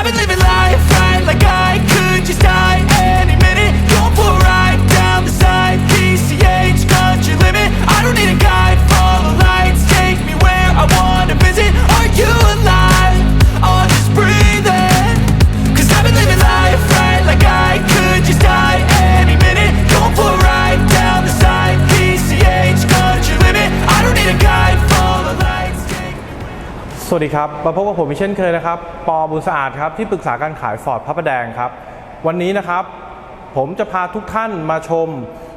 I've been living life right like I could just die สวัสดีครับ มาพบกับผมอีกเช่นเคยนะครับ ปอบุญสะอาดครับ ที่ปรึกษาการขายฟอร์ดพระประแดงครับ วันนี้นะครับ ผมจะพาทุกท่านมาชม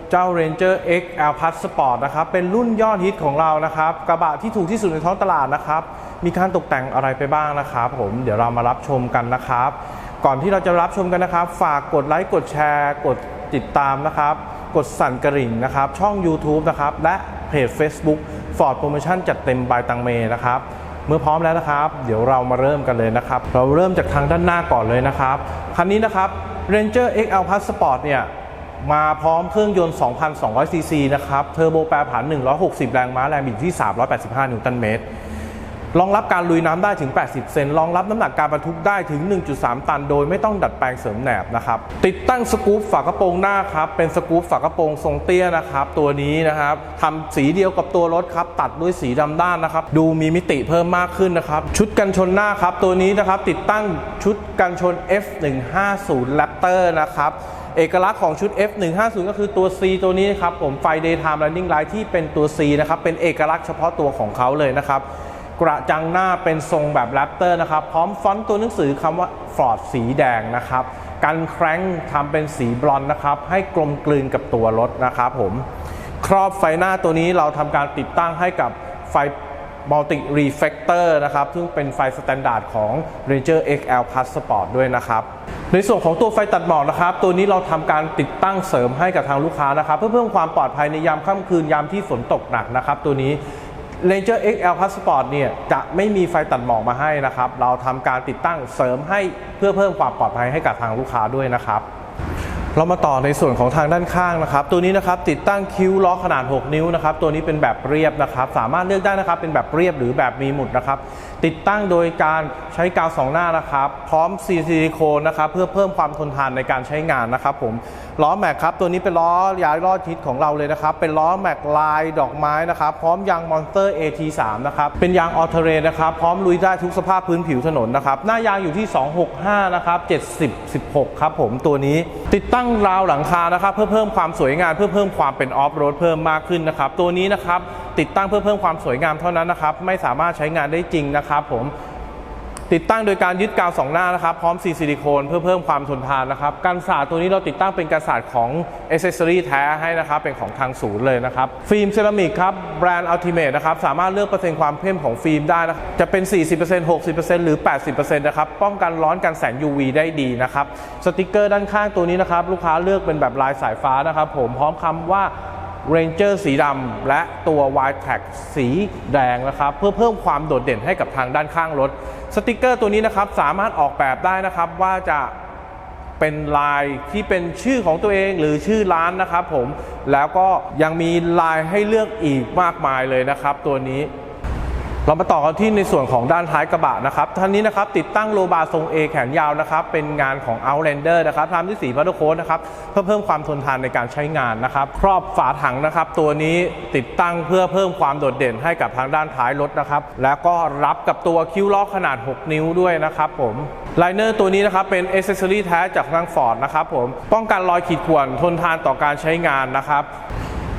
เจ้า Ranger X L Plus Sport นะครับ เป็นรุ่นยอดฮิตของเรานะครับ กระบะที่ถูกที่สุดในท้องตลาดนะครับ มีการตกแต่งอะไรไปบ้างนะครับ ผม เดี๋ยวเรามารับชมกันนะครับ ก่อนที่เราจะรับชมกันนะครับ ฝากกดไลค์ กดแชร์ กดติดตามนะครับ กดสั่นกระดิ่งนะครับ ช่อง YouTube นะครับ และเพจ Facebook Ford Promotion จัดเต็มบายตังเมนะครับ เมื่อพร้อมแล้วนะครับ เดี๋ยวเรามาเริ่มกันเลยนะครับ เราเริ่มจากทางด้านหน้าก่อนเลยนะครับ คันนี้นะครับ Ranger XL Plus Sport เนี่ยมาพร้อมเครื่องยนต์ 2,200 ซีซีนะครับ เทอร์โบแปรผัน 160 แรงม้า แรงบิดที่ 385 นิวตันเมตร รองรับการลุยน้ำได้ถึง 80 เซนรองรับน้ำหนักการบรรทุกได้ถึง 1.3 ตัน โดยไม่ต้องดัดแปลงเสริมแหนบนะครับ ติดตั้งสกู๊ปฝากระโปรงหน้าครับ เป็นสกู๊ปฝากระโปรงทรงเตี้ยนะครับ ตัวนี้นะครับทำสีเดียวกับตัวรถครับ ตัดด้วยสีดำด้านนะครับ ดูมีมิติเพิ่มมากขึ้นนะครับ ชุดกันชนหน้าครับ ตัวนี้นะครับติดตั้งชุดกันชน F150 Raptor นะครับเอกลักษณ์ของชุด F150 ก็คือตัว C ตัวนี้นะครับผมไฟ Daytime Running Light ที่เป็นตัว C นะครับเป็นเอกลักษณ์เฉพาะตัวของเขาเลยนะครับ กระจังหน้าเป็นทรงแบบแรปเตอร์นะครับ พร้อมฟอนต์ตัวหนังสือคำว่า Ford สีแดงนะครับกันแคร้งทำเป็นสีบลอนด์นะครับ ให้กลมกลืนกับตัวรถนะครับผมครอบไฟหน้าตัวนี้เราทำการติดตั้งให้กับไฟ Multi Reflector นะครับ ซึ่งเป็นไฟสแตนดาร์ดของ Ranger XL Plus Sport ด้วยนะครับ ในส่วนของตัวไฟตัดหมอกนะครับ ตัวนี้เราทำการติดตั้งเสริมให้กับทางลูกค้านะครับ เพื่อเพิ่มความปลอดภัยในยามค่ำคืนยามที่ฝนตกหนักนะครับ ตัวนี้ Ranger XL Passport เนี่ยจะไม่มีไฟตัดหมอกมาให้นะครับ เราทำการติดตั้งเสริมให้เพื่อเพิ่มความปลอดภัยให้กับทางลูกค้าด้วยนะครับ เรามาต่อในส่วนของทางด้านข้างนะครับ ตัวนี้นะครับติดตั้งคิ้วล้อขนาด 6 นิ้วนะครับ ตัวนี้เป็นแบบเรียบนะครับ สามารถเลือกได้นะครับ เป็นแบบเรียบหรือแบบมีหมุดนะครับ ติดตั้งโดยการใช้กาวสองหน้านะครับ พร้อมซีซิลิโคนนะครับ เพื่อเพิ่มความทนทานในการใช้งานนะครับผมล้อแม็กครับตัวนี้เป็นล้อยางรอดฮิตของเราเลยนะครับ เป็นล้อแม็กลายดอกไม้นะครับ พร้อมยางมอนสเตอร์ AT3 นะครับเป็นยางออเทเรนนะครับพร้อมลุยได้ทุกสภาพพื้นผิวถนนนะครับหน้ายางอยู่ที่ 265 นะครับ 70 16 ครับผมตัวนี้ติดตั้งราวหลังคานะครับเพื่อเพิ่มความสวยงามเพื่อเพิ่มความเป็นออฟโรดเพิ่มมากขึ้นนะครับตัวนี้นะครับติดตั้งเพื่อเพิ่มความสวยงามเท่านั้นนะครับไม่สามารถใช้งานได้จริงนะครับผม ติดตั้งโดยการยึดกาวสองหน้านะครับ พร้อมซีซิลิโคนเพื่อเพิ่มความทนทานนะครับกันศาสตร์ตัวนี้เราติดตั้งเป็นกันศาสตร์ของเอเซ s ซอรีแท้ให้นะครับ เป็นของทางศูนย์เลยนะครับ ฟิล์มเซรามิกครับแบรนด์อัลติเมทนะครับ สามารถเลือกเปอร์เซ็นต์ความเข้มของฟิล์มได้นะจะเป็น 40% 60%หรือ 80%นะครับ ป้องกันร้อนกันแสง UV ได้ดีนะครับสติกเกอร์ด้านข้างตัวนี้นะครับลูกค้าเลือกเป็นแบบลายสายฟ้านะครับผมพร้อมคำว่า Ranger สีดำและตัว Wide Track สีแดงนะครับ เพื่อเพิ่มความโดดเด่นให้กับทางด้านข้างรถ สติกเกอร์ตัวนี้นะครับสามารถออกแบบได้นะครับว่าจะเป็นลายที่เป็นชื่อของตัวเองหรือชื่อร้านนะครับผมแล้วก็ยังมีลายให้เลือกอีกมากมายเลยนะครับ ตัวนี้ เรามาต่อกันที่ในส่วนของด้านท้ายกระบะนะครับท่านนี้นะครับติดตั้งโลบาทรง A แขนยาวนะครับเป็นงานของ Outlander นะครับทำด้วยสีพัตเตอร์โค้ดนะครับเพื่อเพิ่มความทนทานในการใช้งานนะครับ ครอบฝาถังนะครับ ตัวนี้ติดตั้งเพื่อเพิ่มความโดดเด่นให้กับทางด้านท้ายรถนะครับ แล้วก็รับกับตัวคิ้วล้อขนาด 6 นิ้วด้วยนะครับผมไลเนอร์ตัวนี้นะครับเป็นอ c เซ s ซอรีแท้จากทางฟอร์ดนะครับผมป้องกันรอยขีดข่วนทนทานต่อการใช้งานนะครับ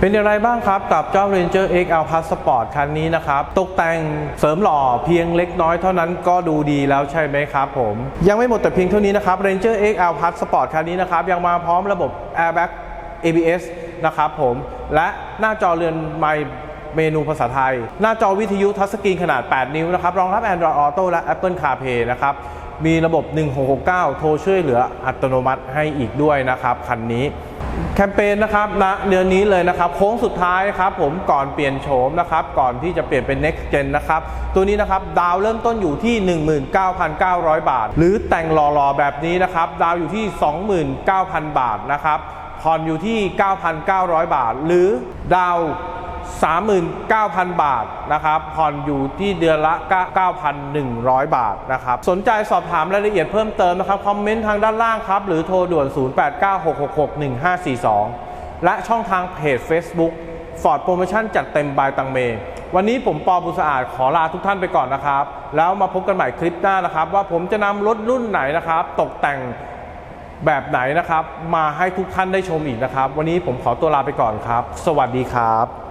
เป็นอย่างไรบ้างครับกับเจ้า Ranger XL Plus Sport คันนี้นะครับ ตกแต่งเสริมหล่อเพียงเล็กน้อยเท่านั้นก็ดูดีแล้วใช่ไหมครับผม ยังไม่หมดแต่เพียงเท่านี้นะครับ Ranger XL Plus Sport คันนี้นะครับ ยังมาพร้อมระบบ Airbag ABS นะครับผมและหน้าจอเรือนไมค์เมนูภาษาไทย หน้าจอวิทยุทัชสกรีนขนาด 8 นิ้วนะครับ รองรับ Android Auto และ Apple CarPlay นะครับ มีระบบ 1669 โทรช่วยเหลืออัตโนมัติให้อีกด้วยนะครับคันนี้แคมเปญนะครับณเดือนนี้เลยนะครับ โค้งสุดท้ายครับผมก่อนเปลี่ยนโฉมนะครับก่อนที่จะเปลี่ยนเป็น next gen นะครับตัวนี้นะครับดาวเริ่มต้นอยู่ที่ 19,900 บาท หรือแต่งหล่อๆแบบนี้นะครับดาวอยู่ที่ 29,000 บาทนะครับผ่อนอยู่ที่ 9,900 บาท หรือดาว 39,000 บาทนะครับผ่อนอยู่ที่เดือนละ 9,100 บาทนะครับสนใจสอบถามรายละเอียดเพิ่มเติมนะครับ คอมเมนต์ทางด้านล่างครับ หรือโทรด่วน 0896661542 และช่องทางเพจ Facebook Ford Promotion จัดเต็มบายตังเม วันนี้ผมปอบุญสะอาดขอลาทุกท่านไปก่อนนะครับ แล้วมาพบกันใหม่คลิปหน้านะครับ ว่าผมจะนำรถรุ่นไหนนะครับ ตกแต่งแบบไหนนะครับ มาให้ทุกท่านได้ชมอีกนะครับ วันนี้ผมขอตัวลาไปก่อนครับ สวัสดีครับ